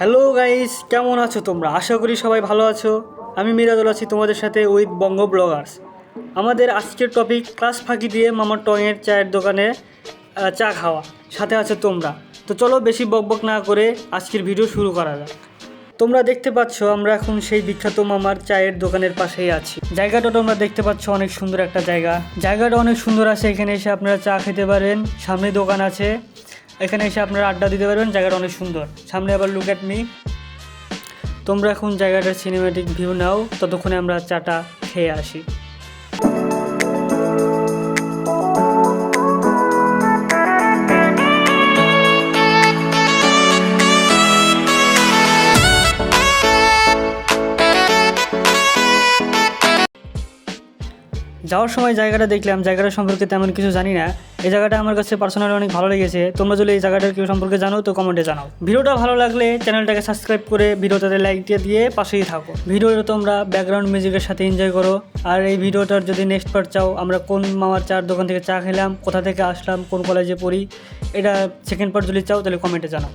Hello guys কেমন আছো তোমরা? আশা করি সবাই ভালো আছো। আমি মিরাদুল আছি তোমাদের সাথে উইথ বঙ্গ ব্লগার্স আমাদের আজকের টপিক ক্লাস ফাঁকি দিয়ে মামার টঙের চায়ের দোকানে চা খাওয়া। সাথে আছে তোমরা। তো চলো বেশি বকবক না করে আজকের ভিডিও শুরু করা যাক। তোমরা দেখতে পাচ্ছ, আমরা এখন সেই বিখ্যাত মামার চায়ের দোকানের পাশেই আছি। জায়গাটা তোমরা দেখতে পাচ্ছ, অনেক সুন্দর একটা জায়গা। জায়গাটা অনেক সুন্দর আছে। এখানে এসে আপনারা চা খেতে পারেন। সামনে দোকান আছে। এখানে এসে আপনারা আড্ডা দিতে পারবেন, জায়গাটা অনেক সুন্দর। সামনে আবার লুক অ্যাট মি তোমরা এখন জায়গাটার সিনেমেটিক ভিউ নাও, ততক্ষণে আমরা চাটা খেয়ে আসি। যাওয়ার সময় জায়গাটা দেখলাম, জায়গাটা সম্পর্কে তেমন কিছু জানি না। এই জায়গাটা আমার কাছে পার্সোনালি অনেক ভালো লেগেছে। তোমরা যদি এই জায়গাটার কেউ সম্পর্কে জানো, তো কমেন্টে জানাও। ভিডিওটা ভালো লাগলে চ্যানেলটাকে সাবস্ক্রাইব করে ভিডিওটাতে লাইক দিয়ে দিয়ে পাশেই থাকো। ভিডিওটা তোমরা ব্যাকগ্রাউন্ড মিউজিকের সাথে এনজয় করো। আর এই ভিডিওটার যদি নেক্সট পার্ট চাও, আমরা কোন মামার চার দোকান থেকে চা খেলাম, কোথা থেকে আসলাম, কোন কলেজে পড়ি, এটা সেকেন্ড পার্ট যদি চাও, তাহলে কমেন্টে জানাও।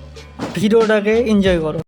ভিডিওটাকে এনজয় করো।